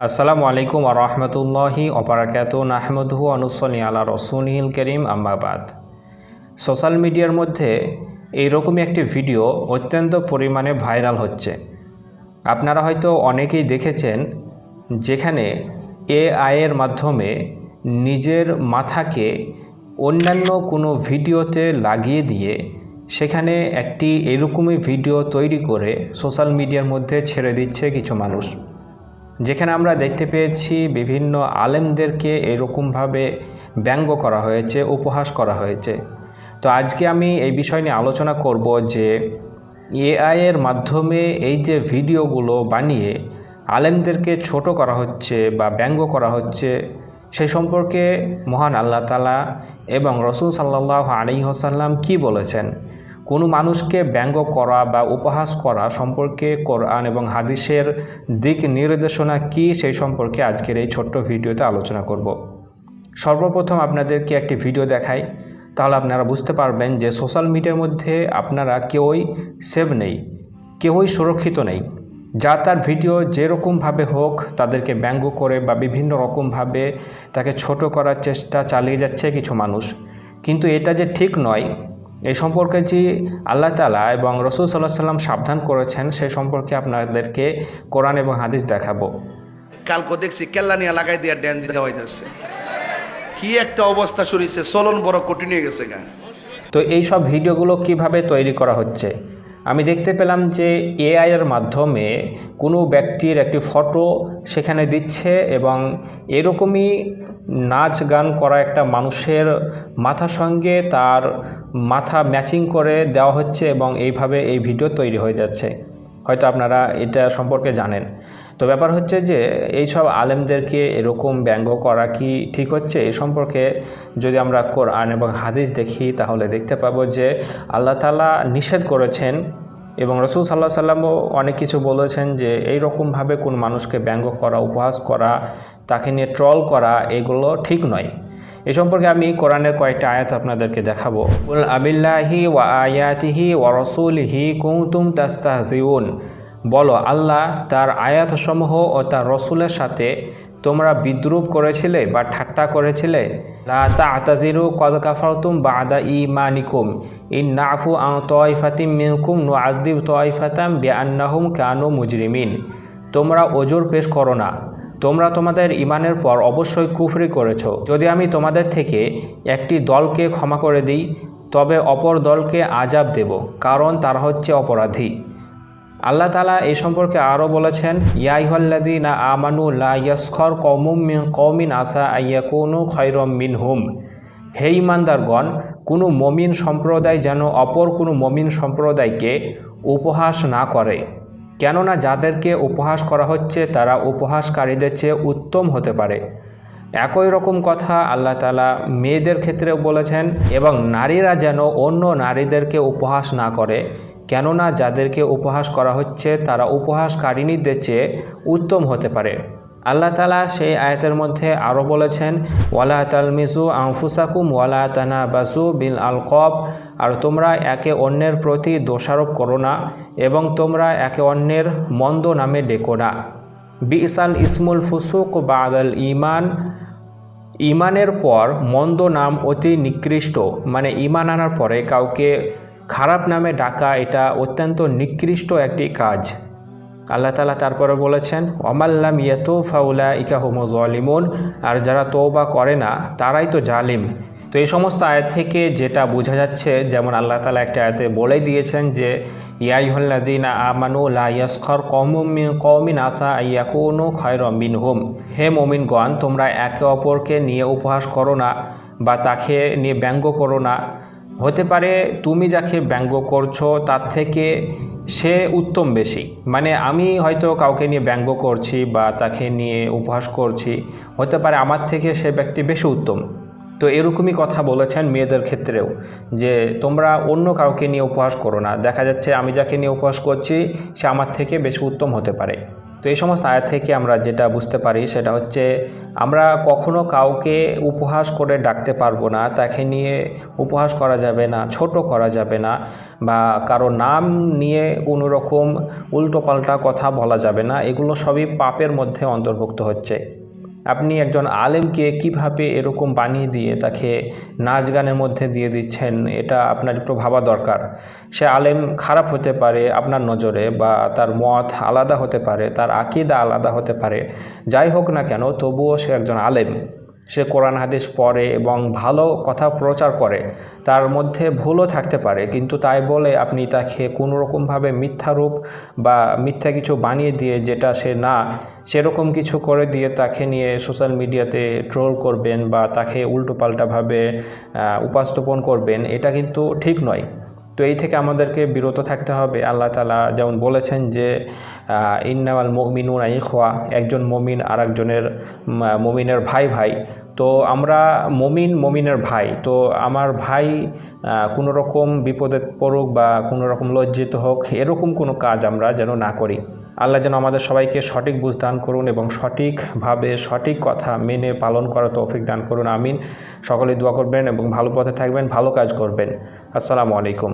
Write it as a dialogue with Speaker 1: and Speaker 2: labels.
Speaker 1: আসসালামু আলাইকুম আরহামতুল্লাহি অপরাকাত নাহমদহু আনুসলি আলা রসুলহিল করিম আম্মাবাদ সোশ্যাল মিডিয়ার মধ্যে এইরকমই একটি ভিডিও অত্যন্ত পরিমাণে ভাইরাল হচ্ছে। আপনারা হয়তো অনেকেই দেখেছেন যেখানে এআইয়ের মাধ্যমে নিজের মাথাকে অন্যান্য কোনো ভিডিওতে লাগিয়ে দিয়ে সেখানে একটি এরকমই ভিডিও তৈরি করে সোশ্যাল মিডিয়ার মধ্যে ছেড়ে দিচ্ছে কিছু মানুষ। যেখানে আমরা দেখতে পেয়েছি বিভিন্ন আলেমদেরকে এরকমভাবে ব্যঙ্গ করা হয়েছে, উপহাস করা হয়েছে। তো আজকে আমি এই বিষয় নিয়ে আলোচনা করব যে এআই এর মাধ্যমে এই যে ভিডিওগুলো বানিয়ে আলেমদেরকে ছোট করা হচ্ছে বা ব্যঙ্গ করা হচ্ছে সেই সম্পর্কে মহান আল্লাহ তালা এবং রসুল সাল্লাহ আলী হোসাল্লাম কী বলেছেন? কোনো মানুষকে ব্যঙ্গ করা বা উপহাস করা সম্পর্কে কোরআন এবং হাদিসের দিক নির্দেশনা কি সেই সম্পর্কে আজকের এই ছোট্ট ভিডিওতে আলোচনা করব। সর্বপ্রথম আপনাদেরকে একটি ভিডিও দেখাই। তাহলে আপনারা বুঝতে পারবেন যে সোশ্যাল মিডিয়ার মধ্যে আপনারা কেউই সেভ নেই, কেউই সুরক্ষিত নেই। যা তার ভিডিও যেরকমভাবে হোক তাদেরকে ব্যঙ্গ করে বা বিভিন্ন রকমভাবে তাকে ছোট করার চেষ্টা চালিয়ে যাচ্ছে কিছু মানুষ। কিন্তু এটা যে ঠিক নয় এই সম্পর্কে যে আল্লাহ তালা এবং রসুল সাল্লাহ সাল্লাম সাবধান করেছেন সে সম্পর্কে আপনাদেরকে কোরআন এবং হাদিস দেখাবো।
Speaker 2: কালকে দেখছি কেল্লা নিয়ে লাগাই দিয়া ড্যান্স দেওয়া হইতেছে কি একটা অবস্থা শুরুছে চলন বড় কঠিন হয়ে গেছে গা।
Speaker 1: তো এই সব ভিডিওগুলো কীভাবে তৈরি করা হচ্ছে? আমি দেখতে পেলাম যে এআইয়ের মাধ্যমে কোনো ব্যক্তির একটি ফটো সেখানে দিচ্ছে এবং এরকমই নাচ গান করা একটা মানুষের মাথা সঙ্গে তার মাথা ম্যাচিং করে দেওয়া হচ্ছে এবং এইভাবে এই ভিডিও তৈরি হয়ে যাচ্ছে। হয়তো আপনারা এটা সম্পর্কে জানেন। তো ব্যাপার হচ্ছে যে এই সব আলেমদেরকে এরকম ব্যঙ্গ করা কি ঠিক হচ্ছে? এ সম্পর্কে যদি আমরা কোরআন এবং হাদিস দেখি, তাহলে দেখতে পাবো যে, আল্লাহ তালা নিষেধ করেছেন এবং রসুল সাল্লাহ সাল্লামও অনেক কিছু বলেছেন যে এই রকমভাবে কোন মানুষকে ব্যঙ্গ করা, উপহাস করা, তাকে নিয়ে ট্রল করা, এগুলো ঠিক নয়। এ সম্পর্কে আমি কোরআনের কয়েকটা আয়াত আপনাদেরকে দেখাবো। উল আবিল্লাহি ওয়া আয়াতিহি ওয়া রসুলিহি কুমতুম তাস্তাহজিউন। বলো, আল্লাহ তার আয়াতসমূহ ও তার রসুলের সাথে তোমরা বিদ্রুপ করেছিলে বা ঠাট্টা করেছিলে? লা তাতাজিরু কদ কাফারতুম বাদা ইমানিকুম ইন নাফু আন তয়ফাতিম মিনকুম নুআদ্দিব তয়ফাতাম বিআন্নাহুম কানু মুজরিমিন। তোমরা ওজোর পেশ করো না। তোমরা তোমাদের ইমানের পর অবশ্যই কুফরি করেছ। যদি আমি তোমাদের থেকে একটি দলকে ক্ষমা করে দিই, তবে অপর দলকে আজাব দেব, কারণ তারা হচ্ছে অপরাধী। আল্লাহ তালা এই সম্পর্কে আরও বলেছেন ইয়াইহল্লাদি না আমানু লা ইয়াসখর কৌমুম মিন কৌমিন আসা আইয়াকুনু খৈরম মিন হুম হে ইমানদারগণ কোনো মমিন সম্প্রদায় যেন অপর কোনো মমিন সম্প্রদায়কে উপহাস না করে। কেননা যাদেরকে উপহাস করা হচ্ছে, তারা উপহাসকারীদের চেয়ে উত্তম হতে পারে। একই রকম কথা আল্লাহ তালা মেয়েদের ক্ষেত্রেও বলেছেন, এবং নারীরা যেন অন্য নারীদেরকে উপহাস না করে, কেননা যাদেরকে উপহাস করা হচ্ছে, তারা উপহাসকারিণীদের চেয়ে উত্তম হতে পারে। আল্লাহ তালা সেই আয়াতের মধ্যে আরও বলেছেন, ওয়ালা তালমিজু আনফুসাকুম, ওয়ালা তানা বাসু বিল আল কব আর তোমরা একে অন্যের প্রতি দোষারোপ করো না এবং তোমরা একে অন্যের মন্দ নামে ডেকো না। বিসান ইসমুল ফুসুক বাদাল ইমান ইমানের পর মন্দ নাম অতি নিকৃষ্ট মানে ইমান আনার পরে কাউকে খারাপ নামে ডাকা এটা অত্যন্ত নিকৃষ্ট একটি কাজ। আল্লাহ তালা তারপরে বলেছেন অমাল্লাম ইয়েতো ফাউলা ইকাহম জলিমুন আর যারা তৌবা করে না, তারাই তো জালিম। তো এই সমস্ত আয়াত থেকে যেটা বোঝা যাচ্ছে, যেমন আল্লাহ তালা একটা আয়াতে বলে দিয়েছেন যে ইয়াইহল্লাদিন আমানু লা ইয়াসখর কৌমিন আসা ইয়াকুনু খয়র মিন হুম হে মমিনগণ, তোমরা একে অপরকে নিয়ে উপহাস করো না বা তাকে নিয়ে ব্যঙ্গ করো না। হতে পারে তুমি যাকে ব্যঙ্গ করছ, তার থেকে সে উত্তম বেশি। মানে আমি হয়তো কাউকে নিয়ে ব্যঙ্গ করছি বা তাকে নিয়ে উপহাস করছি, হতে পারে আমার থেকে সে ব্যক্তি বেশি উত্তম। তো এরকমই কথা বলেছেন মেয়েদের ক্ষেত্রেও, যে তোমরা অন্য কাউকে নিয়ে উপহাস করো না। দেখা যাচ্ছে আমি যাকে নিয়ে উপহাস করছি, সে আমার থেকে বেশি উত্তম হতে পারে। তো এই সমস্ত আয়া থেকে আমরা যেটা বুঝতে পারি সেটা হচ্ছে, আমরা কখনো কাউকে উপহাস করে ডাকতে পারব না, তাকে নিয়ে উপহাস করা যাবে না, ছোট করা যাবে না, বা কারও নাম নিয়ে কোনো রকম উল্টোপাল্টা কথা বলা যাবে না, এগুলো সবই পাপের মধ্যে অন্তর্ভুক্ত হচ্ছে। আপনি একজন আলেমকে কীভাবে এরকম বানিয়ে দিয়ে তাকে নাচ গানের মধ্যে দিয়ে দিচ্ছেন, এটা আপনার একটু ভাবা দরকার। সে আলেম খারাপ হতে পারে আপনার নজরে বা তার মত আলাদা হতে পারে, তার আকিদা আলাদা হতে পারে। যাই হোক না কেন, তবুও সে একজন আলেম। সে কোরআন হাদিস পড়ে এবং ভালো কথা প্রচার করে, তার মধ্যে ভুলও থাকতে পারে। কিন্তু তাই বলে আপনি তাকে কোনো রকমভাবে মিথ্যা রূপ বা মিথ্যা কিছু বানিয়ে দিয়ে যেটা সে না, সেরকম কিছু করে দিয়ে তাকে নিয়ে সোশ্যাল মিডিয়াতে ট্রোল করবেন বা তাকে উল্টোপাল্টাভাবে উপস্থাপন করবেন, এটা কিন্তু ঠিক নয়। তো এই থেকে আমাদেরকে বিরত থাকতে হবে। আল্লাহ তালা যেমন বলেছেন যে ইন্নামাল মমিনুন খোয়া একজন মমিন আর একজনের মমিনের ভাই ভাই। তো আমরা মমিন মমিনের ভাই। তো আমার ভাই কোনো রকম বিপদে পড়ুক বা কোনো রকম লজ্জিত হোক, এরকম কোনো কাজ আমরা যেন না করি। আল্লাহ যেন আমাদের সবাইকে সঠিক বুঝ দান করুন এবং সঠিকভাবে সঠিক কথা মেনে পালন করা তৌফিক দান করুন, আমিন। সকলে দোয়া করবেন এবং ভালো পথে থাকবেন, ভালো কাজ করবেন। আসসালামু আলাইকুম।